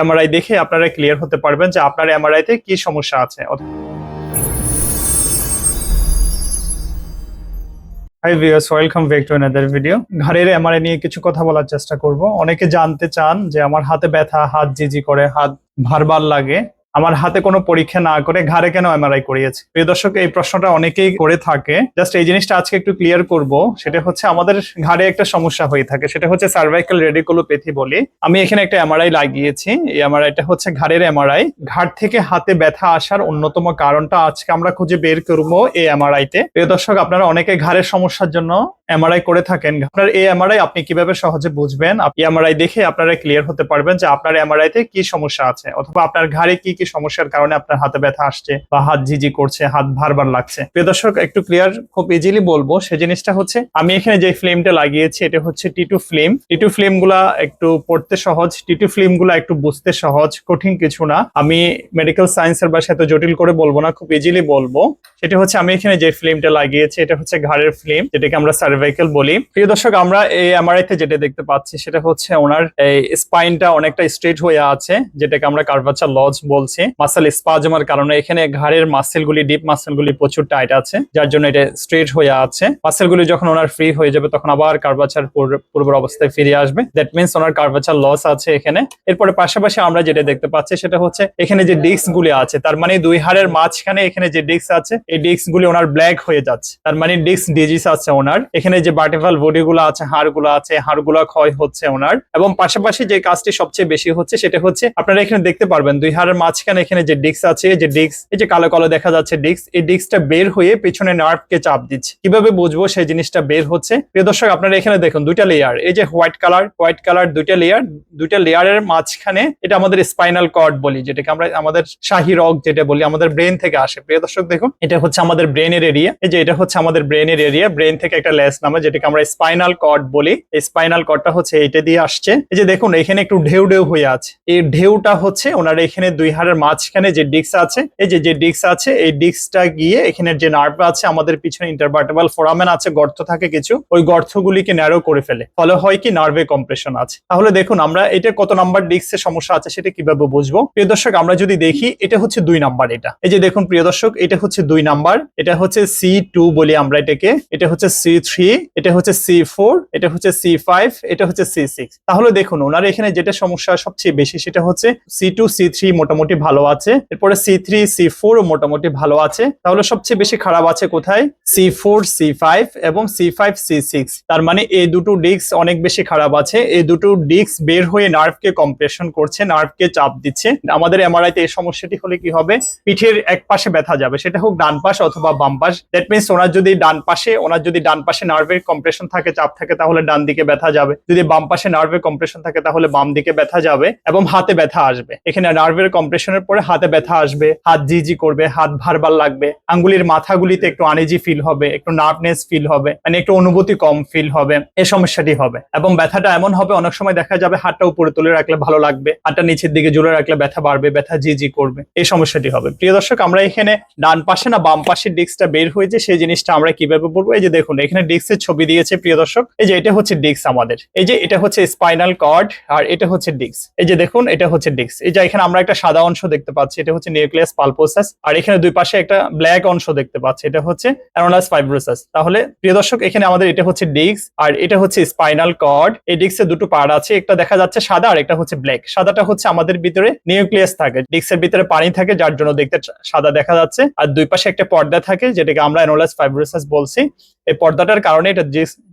MRI দেখে আপনারা clear হতে পারবেন যে আপনার এমআরআই তে কি সমস্যা আছে। Hi viewers welcome back to another video ঘাড়ের এমআরআই নিয়ে কিছু কথা বলার চেষ্টা করব। অনেকে জানতে চান যে আমার হাতে ব্যথা, হাত জিজি করে, হাত ভারবার লাগে। আমার হাতে কোনো পরীক্ষা না করে ঘাড়ে কেন এমআরআই করিয়েছে? প্রিয় দর্শক, এই প্রশ্নটা অনেকেই করে থাকে। জাস্ট এই জিনিসটা আজকে একটু ক্লিয়ার করব। সেটা হচ্ছে আমাদের ঘাড়ে একটা সমস্যা হয়ে থাকে। সেটা হচ্ছে সার্ভাইকাল রেডিকুলোপ্যাথি বলি। আমি এখানে একটা এমআরআই লাগিয়েছি। এই এমআরআইটা হচ্ছে ঘাড়ের এমআরআই ঘাড় থেকে হাতে ব্যথা আসার অন্যতম কারণটা আজকে আমরা খুঁজে বের করব এই এমআরআইতে প্রিয় দর্শক, আপনারা অনেকে ঘাড়ের সমস্যার জন্য এমআরআই করে থাকেন। আপনার এই এমআরআই আপনি কীভাবে সহজে বুঝবেন? এমআরআই দেখে আপনারা ক্লিয়ার হতে পারবেন যে আপনার এমআরআই তে কি সমস্যা আছে, অথবা আপনার ঘাড়ে কি কি সমস্যার কারণে আপনার হাতে ব্যথা আসছে বা হাত ঝিঝি করছে, হাত ভারবার লাগছে? প্রিয় দর্শক, একটু ক্লিয়ার খুব ইজিলি বলব, সে জিনিসটা হচ্ছে, আমি এখানে যে ফ্লেমটা লাগিয়েছি, এটা হচ্ছে টিটু ফ্লেম টিটু ফ্লেমগুলা একটু পড়তে সহজ টিটু ফ্লেমগুলা একটু বুঝতে সহজ, কঠিন কিছু না। আমি মেডিকেল সায়েন্সের ভাষায় এত জটিল করে বলব না, খুব ইজিলি বলব। সেটা হচ্ছে, আমি এখানে যে ফ্লেমটা লাগিয়েছি, এটা হচ্ছে ঘাড়ের ফ্লেম যেটাকে আমরা সার্ভাইকেল বলি। প্রিয় দর্শক, আমরা এই এমআরআই তে যেটা দেখতে পাচ্ছি, সেটা হচ্ছে ওনার এই স্পাইনটা অনেকটা স্ট্রেট হয়ে আছে, যেটাকে আমরা কার্ভাচার লজ বলছি। মাসেল স্পাজমার কারণে এখানে ঘাড়ের মাসেল গুলি ডিপ মাসেল গুলি প্রচুর টাইট আছে, যার জন্য এটা স্ট্রেট হয়ে আছে। মাসেল গুলি যখন ওনার ফ্রি হয়ে যাবে, তখন আবার কার্ভাচার পূর্ব অবস্থায় ফিরে আসবে। দ্যাট মিনস ওনার কার্ভাচার লস আছে এখানে। এরপরে পাশাপাশি আমরা যেটা দেখতে পাচ্ছি, সেটা হচ্ছে এখানে যে ডিস্ক গুলি আছে, তার মানে দুই হাড়ের মাঝখানে এখানে যে ডিস্ক আছে, এই ডিস্ক গুলি ওনার ব্ল্যাক হয়ে যাচ্ছে। তার মানে ডিস্ক ডিজিজ আছে ওনার। এখানে যে ভার্টিভাল বডি গুলো আছে হাড়গুলো আছে হাড়গুলো ক্ষয় হচ্ছে ওনার। এবং পাশাপাশি যে কাজটি সবচেয়ে বেশি হচ্ছে, সেটা হচ্ছে আপনারা এখানে দেখতে পারবেন, দুই হাড়ের মাঝখানে এখানে যে ডিস্ক আছে, যে ডিস্ক, এই যে কালো কালো দেখা যাচ্ছে ডিস্ক, এই ডিস্কটা বের হয়ে পেছনে নার্ভকে চাপ দিচ্ছে। কীভাবে বুঝব সেই জিনিসটা বের হচ্ছে? প্রিয় দর্শক, আপনারা এখানে দেখুন দুইটা লেয়ার এই যে হোয়াইট কালার হোয়াইট কালার দুইটা লেয়ার দুইটা লেয়ারের মাঝখানে এটা আমাদের স্পাইনাল কর্ড বলি, যেটাকে আমরা আমাদের শাহী রগ যেটা বলি, আমাদের ব্রেন থেকে আসে। প্রিয় দর্শক, দেখুন, এটা হচ্ছে আমাদের ব্রেনের এরিয়া এই যে এটা হচ্ছে আমাদের ব্রেনের এরিয়া ব্রেন থেকে একটা লেস নামে যেটাকে আমরা স্পাইনাল কর্ড বলি। এই স্পাইনাল কর্ডটা হচ্ছে এইটা দিয়ে আসছে। এই যে দেখুন, এখানে একটু ঢেউ ঢেউ হয়ে আছে। এই ঢেউটা হচ্ছে ওনার এখানে দুই হাড়ের মাঝখানে যে ডিস্ক আছে, এই যে যে ডিস্ক আছে, এই ডিস্কটা গিয়ে এখানে যে নার্ভ আছে, আমাদের পিছনে ইন্টারভার্টেবল ফোরামেন আছে, গর্ত থাকে কিছু, ওই গর্তগুলিকে ন্যারো করে ফেলে। ফলে হয় কি নার্ভে কম্প্রেশন আছে। তাহলে দেখুন, আমরা এটা কত নাম্বার ডিস্কের সমস্যা আছে সেটা কীভাবে বুঝব? প্রিয় দর্শক, আমরা যদি দেখি, এটা হচ্ছে দুই নাম্বার এটা। এই যে দেখুন, প্রিয় দর্শক, এটা হচ্ছে দুই নাম্বার, এটা হচ্ছে সি টু বলি আমরা এটাকে, এটা হচ্ছে সি থ্রি এটা হচ্ছে সি ফোর এটা হচ্ছে সি ফাইভ এটা হচ্ছে সি সিক্স তাহলে দেখুন, ওনার এখানে যেটা সমস্যা সবচেয়ে বেশি সেটা হচ্ছে সি টু সি থ্রি মোটামুটি ভালো আছে। এরপরে সি থ্রি সি ফোর মোটামুটি ভালো আছে। তাহলে সবচেয়ে বেশি খারাপ আছে কোথায়? সি ফোর সি ফাইভ এবং সি ফাইভ সি সিক্স তার মানে এই দুটো ডিস্ক অনেক বেশি খারাপ আছে। এই দুটো ডিস্ক বের হয়ে নার্ভকে কম্প্রেশন করছে নার্ভকে চাপ দিচ্ছে। আমাদের এমআরআই তে এই সমস্যাটি হলে কি হবে? পিঠের এক পাশে ব্যথা যাবে। সেটা হোক ডান পাশ অথবা বাম পাশ। দ্যাট মিনস ওনার যদি ডান পাশে, ওনার যদি ডান পাশে নার্ভের কম্প্রেশন থাকে, চাপ থাকে, তাহলে ডান দিকে ব্যথা যাবে। যদি বাম পাশে নার্ভের কম্প্রেশন থাকে, তাহলে বাম দিকে ব্যথা যাবে এবং হাতে ব্যথা আসবে। এখানে নার্ভের কম্প্রেশনের পরে হাতে ব্যথা আসবে, হাত জিজি করবে, হাত ভারবার লাগবে, আঙ্গুলির মাথাগুলিতে একটু আনেজি ফিল হবে, একটু নার্ভনেস ফিল হবে মানে একটু অনুভূতি কম ফিল হবে এই সমস্যাটি হবে। এবং ব্যথাটা এমন হবে, অনেক সময় দেখা যাবে হাতটা উপরে তুলে রাখলে ভালো লাগবে, হাতটা নিচের দিকে জুড়ে রাখলে ব্যথা বাড়বে, ব্যথা জিজি করবে এই সমস্যাটি হবে। প্রিয় দর্শক, আমরা এখানে ডান পাশে না বাম পাশের ডিস্কটা বের হয়েছে, সেই জিনিসটা আমরা কীভাবে বলব এই যে দেখুন, এখানে ডিস্কের ছবি দিয়েছে প্রিয় দর্শক, এই যে এটা হচ্ছে ডিস্ক আমাদের, এই যে এটা হচ্ছে স্পাইনাল কর্ড আর এটা হচ্ছে ডিস্ক এই যে দেখুন, এটা হচ্ছে ডিস্ক এই যে এখানে আমরা একটা সাদা অংশ দেখতে পাচ্ছি, এটা হচ্ছে নিউক্লিয়াস পালপোসাস। আর এখানে দুই পাশে একটা ব্ল্যাক অংশ দেখতে পাচ্ছি, এটা হচ্ছে অ্যানোলাস ফাইব্রোসাস। তাহলে, প্রিয় দর্শক, এখানে আমাদের এটা হচ্ছে ডিস্ক, আর এটা হচ্ছে স্পাইনাল কর্ড। এই ডিস্কের দুটো পার্ট আছে, একটা দেখা যাচ্ছে সাদা আর একটা হচ্ছে ব্ল্যাক। সাদাটা হচ্ছে আমাদের ভিতরে নিউক্লিয়াস থাকে, ডিস্কের ভিতরে পানি থাকে, যার জন্য দেখতে সাদা দেখা যাচ্ছে। আর দুই পাশে একটা পর্দা থাকে, যেটাকে আমরা অ্যানোলাস ফাইব্রোসাস বলছি। এই পর্দাটার কারণে এটা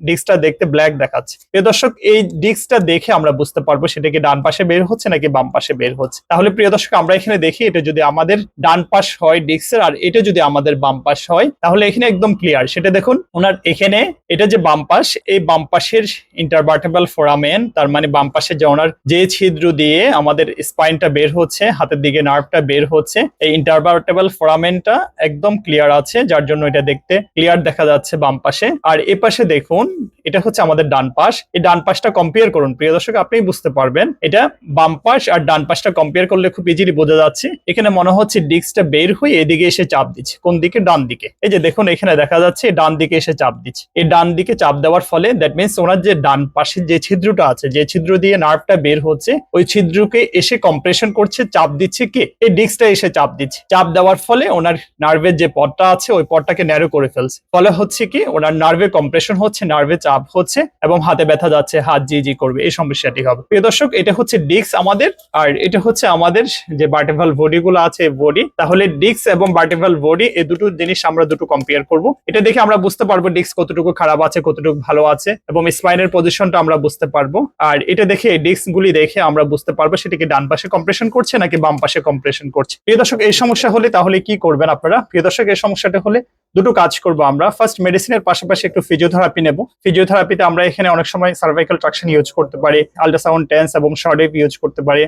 ডিস্কটা দেখতে ব্ল্যাক দেখাচ্ছে। প্রিয় দর্শক, এই ডিস্কটা দেখে আমরা বুঝতে পারব সেটা কি ডান পাশে বের হচ্ছে নাকি বাম পাশে বের হচ্ছে। তাহলে, প্রিয় দর্শক, আমরা এখানে দেখি, এটা যদি আমাদের ডান পাশ হয় ডিস্কের আর এটা যদি আমাদের বাম পাশ হয়, তাহলে এখানে একদম ক্লিয়ার সেটা দেখুন, ওনার এখানে এটা যে বাম পাশ, এই বাম পাশের ইন্টারভার্টেবল ফোরামেন তার মানে বাম পাশে যে ওনার যে ছিদ্র দিয়ে আমাদের স্পাইনটা বের হচ্ছে, হাতের দিকে নার্ভটা বের হচ্ছে, এই ইন্টারভার্টেবল ফোরামেনটা একদম ক্লিয়ার আছে, যার জন্য এটা দেখতে ক্লিয়ার দেখা যাচ্ছে বাম পাশে। আর এ পাশে দেখুন, এটা হচ্ছে আমাদের ডান পাশ। এই ডান পাশটা কম্পেয়ার করুন। প্রিয় দর্শক আপনি বুঝতে পারবেন, এটা বাম পাশ আর ডান পাশটা কম্পেয়ার করলে খুব ইজিলি বোঝা যাচ্ছে। এখানে মনে হচ্ছে ডিস্কটা বের হয়ে এদিকে এসে চাপ দিচ্ছে। কোন দিকে? ডান দিকে। এই যে দেখুন, এখানে দেখা যাচ্ছে ডান দিকে এসে চাপ দিচ্ছে। এই ডান দিকে চাপ দেওয়ার ফলে দ্যাট মিনস ওনার যে ডান পাশের যে ছিদ্রটা আছে, যে ছিদ্র দিয়ে নার্ভটা বের হচ্ছে, ওই ছিদ্রকে এসে কম্প্রেশন করছে, চাপ দিচ্ছে কে? এই ডিস্কটা এসে চাপ দিচ্ছে। চাপ দেওয়ার ফলে ওনার নার্ভের যে পটটা আছে, ওই পটটাকে ন্যারো করে ফেলছে। ফলে হচ্ছে কি, ওনার নার্ভে কম্প্রেশন হচ্ছে নার্ভে চাপ হচ্ছে এবং হাতে ব্যথা যাচ্ছে, হাত জি জি করবে। এই সমস্যাটি হবে। প্রিয় দর্শক, এটা হচ্ছে ডিস্ক আমাদের, আর এটা হচ্ছে আমাদের যে ভার্টিভাল বডি গুলো আছে বডি তাহলে ডিস্ক এবং ভার্টিভাল বডি এই দুটো জিনিস আমরা দুটো কম্পেয়ার করব। এটা দেখে আমরা বুঝতে পারব ডিস্ক কতটুকু খারাপ আছে, কতটুকু ভালো আছে এবং স্পাইনের পজিশনটা আমরা বুঝতে পারব। আর এটা দেখে ডিস্ক গুলি দেখে আমরা বুঝতে পারব সেটাকে ডান পাশে কম্প্রেশন করছে নাকি বাম পাশে কম্প্রেশন করছে। প্রিয় দর্শক, এই সমস্যা হলে তাহলে কি করবেন আপনারা? প্রিয় দর্শক, এই সমস্যাটা হলে দুটো কাজ করব আমরা। ফার্স্ট মেডিসিনের পাশাপাশি একটু ফিজিওথেরাপি নেব। ফিজিওথেরাপিতে আমরা এখানে অনেক সময় সার্ভাইকাল ট্রাকশন ইউজ করতে পারি আল্ট্রাসাউন্ড টেন্স এবং শর্ট ইউজ করতে পারি।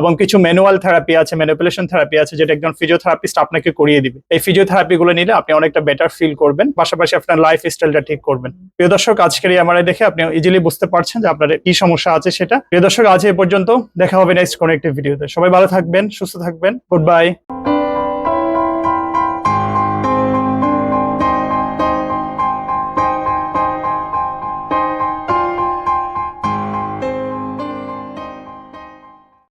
এবং কিছু ম্যানুয়াল থেরাপি আছে ম্যানুপুলেশন থেরাপি আছে, যেটা একজন ফিজিওথেরাপিস্ট আপনাকে করিয়ে দিবে। এই ফিজিওথেরাপি গুলো নিলে আপনি অনেকটা বেটার ফিল করবেন, পাশাপাশি আপনার লাইফ স্টাইলটা ঠিক করবেন। প্রিয় দর্শক, আজকের এই আমার দেখে আপনি ইজিলি বুঝতে পারছেন যে আপনার কি সমস্যা আছে সেটা। প্রিয় দর্শক, আজ এ পর্যন্ত দেখা হবে নেক্সট কোনো একটি ভিডিওতে সবাই ভালো থাকবেন, সুস্থ থাকবেন। Good bye